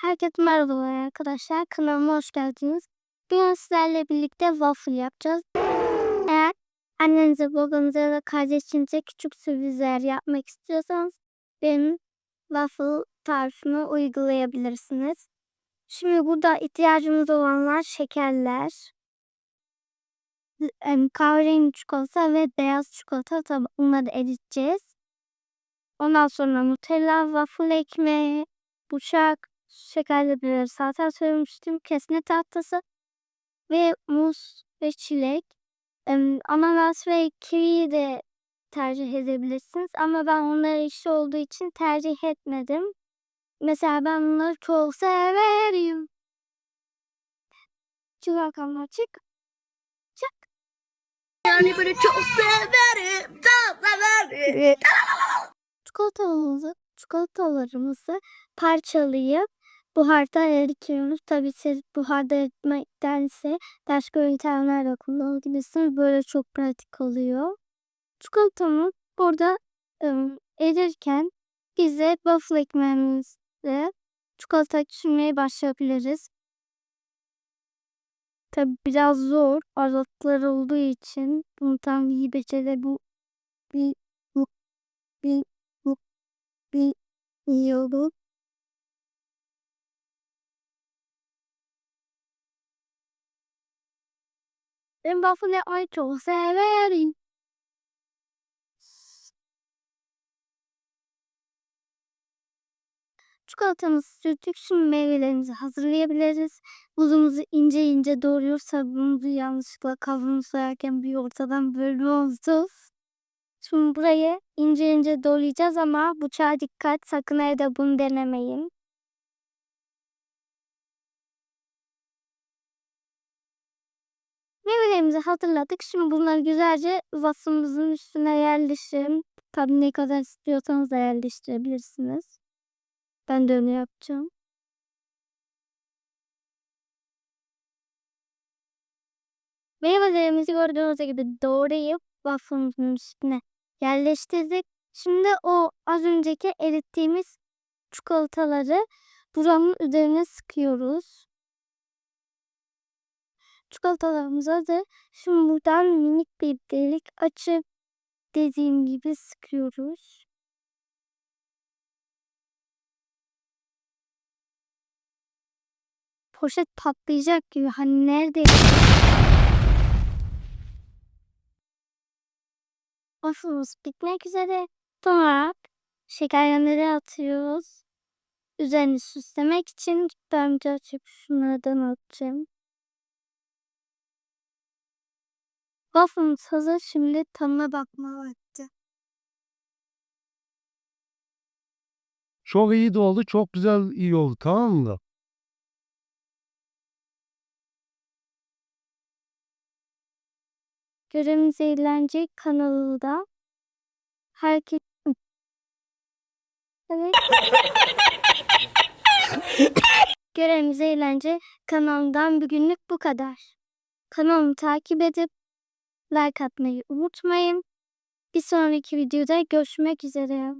Herkese merhabalar arkadaşlar. Kanalıma hoş geldiniz. Bugün sizlerle birlikte waffle yapacağız. Eğer annenize, babanıza ya da kardeşinize küçük sürprizler yapmak istiyorsanız benim waffle tarifimi uygulayabilirsiniz. Şimdi burada ihtiyacımız olanlar şekerler, kahverengi çikolata ve beyaz çikolata. Tabii bunları eriteceğiz. Ondan sonra Nutella, waffle ekmeği, bıçak, şekerleri zaten söylemiştim. Kesme tahtası ve muz ve çilek. Ananas ve kivi de tercih edebilirsiniz. Ama ben onları işi olduğu için tercih etmedim. Mesela ben bunları çok severim. Çık arkamdan çık. Çık. Yani böyle çok severim, çok severim. Çikolatalarımızı, çikolatalarımızı parçalayıp buharda eritiyoruz. Tabii siz buharda eritmektense başka yöntemler de kullanabilirsiniz. Böyle çok pratik oluyor. Çikolatamız burada ım, erirken biz de waffle ekmeğimizle çikolata sürmeye başlayabiliriz. Tabii biraz zor. Aralıklar olduğu için bunu tam iyi becere bu bir bu bir bu bir yiyorum. Ben waffle yapmayı çok severim. Çikolatamızı sürdük. Şimdi meyvelerimizi hazırlayabiliriz. Buzumuzu ince ince doğruyoruz. Sabunumuzu yanlışlıkla kavanoz soyarken bir ortadan oldu. Şimdi burayı ince ince doğrayacağız ama bıçağa dikkat. Sakın evde bunu denemeyin. Meyvelerimizi hazırladık. Şimdi bunları güzelce vasfımızın üstüne yerleştirelim. Tabii ne kadar istiyorsanız da yerleştirebilirsiniz. Ben de öyle yapacağım. Meyvelerimizi gördüğünüz gibi doğrayıp waffle'ımızın üstüne yerleştirdik. Şimdi o az önceki erittiğimiz çikolataları buranın üzerine sıkıyoruz. Çikolatalarımıza da şimdi buradan minik bir delik açıp dediğim gibi sıkıyoruz. Poşet patlayacak gibi hani nerede? Waffle'ımız bitmek üzere. Sonra şekerlemeleri atıyoruz. Üzerini süslemek için ben bir açıp şunlardan atacağım. Waffle'ımız hazır. Şimdi tadına bakma vakti. Çok iyi de oldu. Çok güzel iyi oldu. Tamam mı? Görevimiz eğlence kanalında herkes Evet. Görevimiz eğlence kanalından bugünlük bu kadar. Kanalımı takip edip like atmayı unutmayın. Bir sonraki videoda görüşmek üzere.